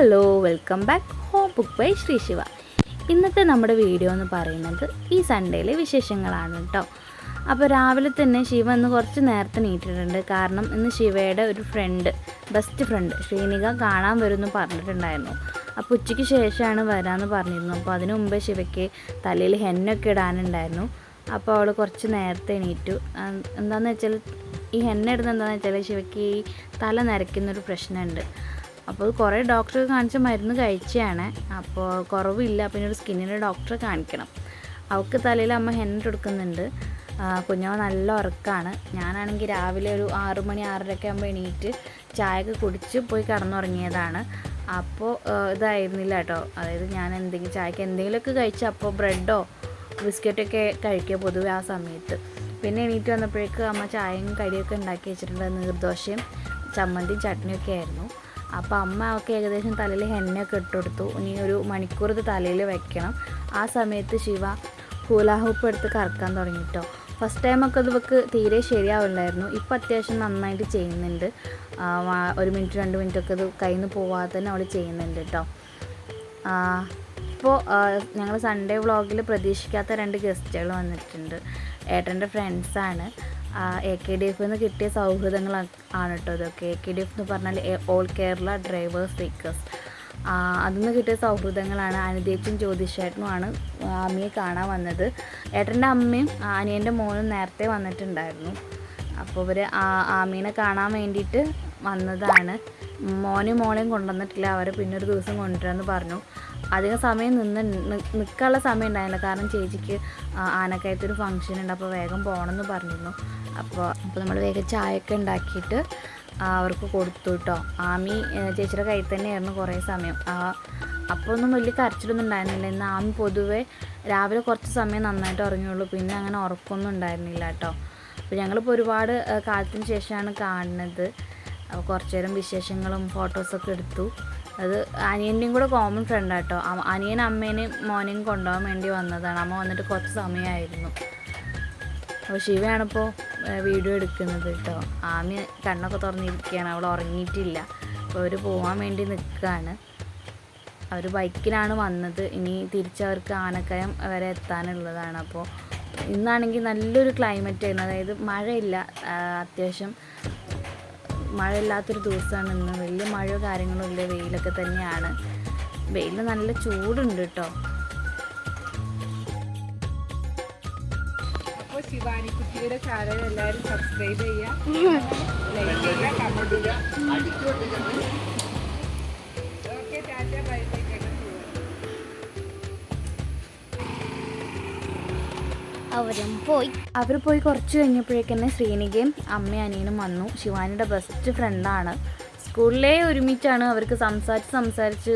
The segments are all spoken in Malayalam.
Hello welcome back home book by Sri Shiva. ഇന്നത്തെ നമ്മുടെ വീഡിയോ എന്ന് പറയുന്നത് ഈ സൺഡേയിലെ വിശേഷങ്ങളാണ് കേട്ടോ. അപ്പോൾ രാവിലെ തന്നെ ശിവ ഇന്ന് കുറച്ച് നേരത്തെ നീട്ടിട്ടുണ്ട് കാരണം ഇന്ന് ശിവയുടെ ഒരു ഫ്രണ്ട് ബെസ്റ്റ് ഫ്രണ്ട് ശ്രീനിക കാണാൻ വരുമെന്ന് പറഞ്ഞിട്ടുണ്ടായിരുന്നു. അപ്പോൾ ഉച്ചയ്ക്ക് ശേഷമാണ് വരാമെന്ന് പറഞ്ഞിരുന്നു അപ്പോൾ അതിനു മുമ്പേ ശിവയ്ക്ക് തലയിൽ ഹെന്നൊക്കെ ഇടാനുണ്ടായിരുന്നു. അപ്പോൾ അവൾ കുറച്ച് നേരത്തെ എണീറ്റു. എന്താണെന്ന് വെച്ചാൽ ഈ ഹെന്ന ഇടുന്നത് എന്താണെന്ന് വെച്ചാൽ ശിവയ്ക്ക് ഈ തല നരയ്ക്കുന്നൊരു പ്രശ്നമുണ്ട്. അപ്പോൾ കുറേ ഡോക്ടറെ കാണിച്ച മരുന്ന് കഴിച്ചതാണ്. അപ്പോൾ കുറവില്ല. പിന്നെ ഒരു സ്കിന്നിന്റെ ഡോക്ടറെ കാണിക്കണം. അവൾക്ക് തലയിൽ അമ്മ ഹെന്ന എടുക്കുന്നുണ്ട് കുഞ്ഞവ നല്ല ഉറക്കമാണ് ഞാനാണെങ്കിൽ രാവിലെ ഒരു ആറു മണി ആറരയൊക്കെ ആകുമ്പോൾ എണീറ്റ് ചായയൊക്കെ കുടിച്ച് പോയി കിടന്നുറങ്ങിയതാണ്. അപ്പോൾ ഇതായിരുന്നില്ല കേട്ടോ. അതായത് ഞാൻ എന്തെങ്കിലും ചായക്ക് എന്തെങ്കിലുമൊക്കെ കഴിച്ച് അപ്പോൾ ബ്രെഡോ ബിസ്ക്കറ്റൊക്കെ കഴിക്കുക പൊതുവെ ആ സമയത്ത്. പിന്നെ എണീറ്റ് വന്നപ്പോഴേക്ക് അമ്മ ചായയും കടിയൊക്കെ ഉണ്ടാക്കി വെച്ചിട്ടുണ്ട്. നീർദോശയും ചമ്മന്തിയും ചട്നിയൊക്കെ ആയിരുന്നു. അപ്പോൾ അമ്മ ഒക്കെ ഏകദേശം തലയിൽ എണ്ണയൊക്കെ ഇട്ട് കൊടുത്തു ഇനി ഒരു മണിക്കൂർ തലയിൽ വെക്കണം. ആ സമയത്ത് ശിവ ഹൂലാഹൂപ്പ് എടുത്ത് കറക്കാൻ തുടങ്ങിട്ടോ ഫസ്റ്റ് ടൈമൊക്കെ അത് ഇവക്ക് തീരെ ശരിയാവില്ലായിരുന്നു. ഇപ്പോൾ അത്യാവശ്യം നന്നായിട്ട് ചെയ്യുന്നുണ്ട്. ഒരു മിനിറ്റ് രണ്ട് മിനിറ്റൊക്കെ ഇത് കയ്യിൽ നിന്ന് പോവാതെ തന്നെ അവൾ ചെയ്യുന്നുണ്ട് കേട്ടോ ഇപ്പോൾ ഞങ്ങൾ സൺഡേ വ്ളോഗിൽ പ്രതീക്ഷിക്കാത്ത രണ്ട് ഗസ്റ്റുകൾ വന്നിട്ടുണ്ട്. ഏട്ടന്റെ ഫ്രണ്ട്സാണ് എ കെ ഡി എഫിൽ നിന്ന് കിട്ടിയ സൗഹൃദങ്ങൾ ആണ് കേട്ടോ ഇതൊക്കെ. എ കെ ഡി എഫ് എന്ന് പറഞ്ഞാൽ ഓൾ കേരള ഡ്രൈവേഴ്സ് വീക്കേഴ്സ് അതിൽ നിന്ന് കിട്ടിയ സൗഹൃദങ്ങളാണ് അനുദേച്ചും ജ്യോതിഷേട്ടനുമാണ് അമ്മയെ കാണാൻ വന്നത്. ഏട്ടന്റെ അമ്മയും അനിയന്റെ മോനും നേരത്തെ വന്നിട്ടുണ്ടായിരുന്നു. അപ്പോൾ ഇവർ ആമീനെ കാണാൻ വേണ്ടിയിട്ട് വന്നതാണ്. മോനും മോളെയും കൊണ്ടുവന്നിട്ടില്ല. അവരെ പിന്നൊരു ദിവസം കൊണ്ടുവരാമെന്ന് പറഞ്ഞു. അധികം സമയം നിന്ന് നിൽക്കാനുള്ള സമയം ഉണ്ടായില്ല. കാരണം ചേച്ചിക്ക് ആനക്കയത്തൊരു ഫംഗ്ഷൻ ഉണ്ട്. അപ്പോൾ വേഗം പോകണമെന്ന് പറഞ്ഞിരുന്നു. അപ്പോൾ അപ്പോൾ നമ്മൾ വേഗം ചായയൊക്കെ ഉണ്ടാക്കിയിട്ട് അവർക്ക് കൊടുത്തു കേട്ടോ ആമി ചേച്ചിയുടെ കയ്യിൽ തന്നെയായിരുന്നു കുറേ സമയം. അപ്പോൾ ഒന്നും വലിയ കരച്ചിലൊന്നും ഉണ്ടായിരുന്നില്ല. ഇന്ന് ആമി പൊതുവെ രാവിലെ കുറച്ച് സമയം നന്നായിട്ട് ഉറങ്ങിയുള്ളൂ. പിന്നെ അങ്ങനെ ഉറക്കമൊന്നും ഉണ്ടായിരുന്നില്ല കേട്ടോ അപ്പോൾ ഞങ്ങളിപ്പോൾ ഒരുപാട് കാലത്തിന് ശേഷമാണ് കാണുന്നത്. കുറച്ച് നേരം വിശേഷങ്ങളും ഫോട്ടോസൊക്കെ എടുത്തു. അത് അനിയന്റെയും കൂടെ കോമൺ ഫ്രണ്ട് കേട്ടോ അനിയൻ അമ്മേനെയും മോനെയും കൊണ്ടുപോകാൻ വേണ്ടി വന്നതാണ്. അമ്മ വന്നിട്ട് കുറച്ച് സമയമായിരുന്നു അപ്പോൾ ശിവയാണിപ്പോൾ വീഡിയോ എടുക്കുന്നത് കേട്ടോ ആമി കണ്ണൊക്കെ തുറന്നിരിക്കുകയാണ്. അവൾ ഉറങ്ങിയിട്ടില്ല. അപ്പോൾ അവർ പോകാൻ വേണ്ടി നിൽക്കുകയാണ്. അവർ ബൈക്കിലാണ് വന്നത്. ഇനി തിരിച്ചവർക്ക് ആനക്കയം വരെ എത്താനുള്ളതാണ്. അപ്പോൾ ഇന്നാണെങ്കിൽ നല്ലൊരു ക്ലൈമറ്റ് ആയിരുന്നു. അതായത് മഴയില്ല. അത്യാവശ്യം മഴയില്ലാത്തൊരു ദിവസമാണ് ഇന്ന്. വലിയ മഴയോ കാര്യങ്ങളോ ഇല്ല. വെയിലൊക്കെ തന്നെയാണ്. വെയിൽ നല്ല ചൂടുണ്ട് കേട്ടോ അപ്പോൾ ശിവാനി കുട്ടിയുടെ ചാനൽ എല്ലാവരും സബ്സ്ക്രൈബ് ചെയ്യുക ലൈക്ക് ചെയ്യുക കമന്റ് ചെയ്യുക അവരും പോയി. അവർ പോയി കുറച്ച് കഴിഞ്ഞപ്പോഴേക്കന്നെ ശ്രീനികയും അമ്മയും അനിയനും വന്നു. ശിവാനിയുടെ ബെസ്റ്റ് ഫ്രണ്ടാണ് സ്കൂളിലെ ഒരുമിച്ചാണ് അവർക്ക് സംസാരിച്ച് സംസാരിച്ച്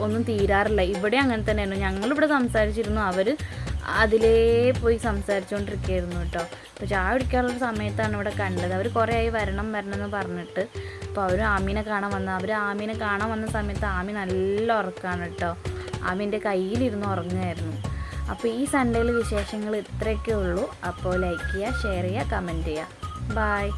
ഒന്നും തീരാറില്ല. ഇവിടെ അങ്ങനെ തന്നെയായിരുന്നു ഞങ്ങളിവിടെ സംസാരിച്ചിരുന്നു. അവർ അതിലേ പോയി സംസാരിച്ചുകൊണ്ടിരിക്കുകയായിരുന്നു കേട്ടോ. അപ്പോൾ ചായ കുടിക്കാനുള്ള സമയത്താണ് ഇവിടെ കണ്ടത്. അവർ കുറേ ആയി വരണം വരണം എന്ന് പറഞ്ഞിട്ട്. അപ്പോൾ അവർ ആമീനെ കാണാൻ വന്ന. അവർ ആമീനെ കാണാൻ വന്ന സമയത്ത് ആമി നല്ല ഉറക്കമാണ് കേട്ടോ. ആമീന്റെ കയ്യിലിരുന്ന് ഉറങ്ങുമായിരുന്നു. അപ്പോൾ ഈ സൺഡേയിലെ വിശേഷങ്ങൾ ഇത്രയൊക്കെ ഉള്ളൂ. അപ്പോൾ ലൈക്ക് ചെയ്യുക ഷെയർ ചെയ്യുക കമന്റ് ചെയ്യുക. ബായ്